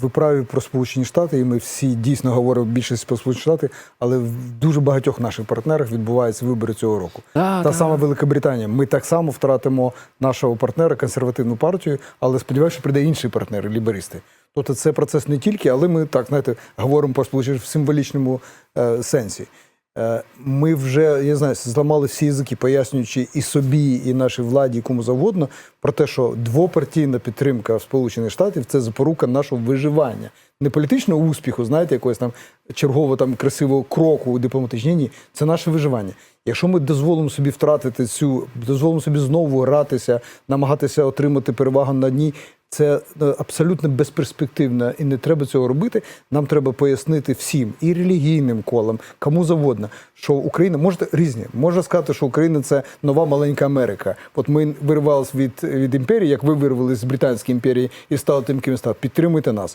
ви праві про Сполучені Штати, і ми всі дійсно говоримо більшість про Сполучені Штати, але в дуже багатьох наших партнерах відбуваються вибори цього року. Да, Та да. сама Велика Британія. Ми так само втратимо нашого партнера, консервативну партію, але сподіваюся, що прийде інший партнер, ліберисти. Тобто це процес не тільки, але ми так знаєте, говоримо про Сполучені в символічному е, сенсі. Е, Ми вже я знаю, зламали всі язики, пояснюючи і собі, і нашій владі, кому завгодно, про те, що двопартійна підтримка Сполучених Штатів це запорука нашого виживання. Не політичного успіху, знаєте, якогось там чергового там красивого кроку у дипломатичній ні, це наше виживання. Якщо ми дозволимо собі втратити цю, дозволимо собі знову гратися, намагатися отримати перевагу на дні, це е, абсолютно безперспективно і не треба цього робити. Нам треба пояснити всім і релігійним колам, кому завгодно, що Україна може різні. Можна сказати, що Україна це нова маленька Америка. От ми вирвалися від, від імперії, як ви вирвались з Британської імперії і стали тим, ким став. Підтримуйте нас.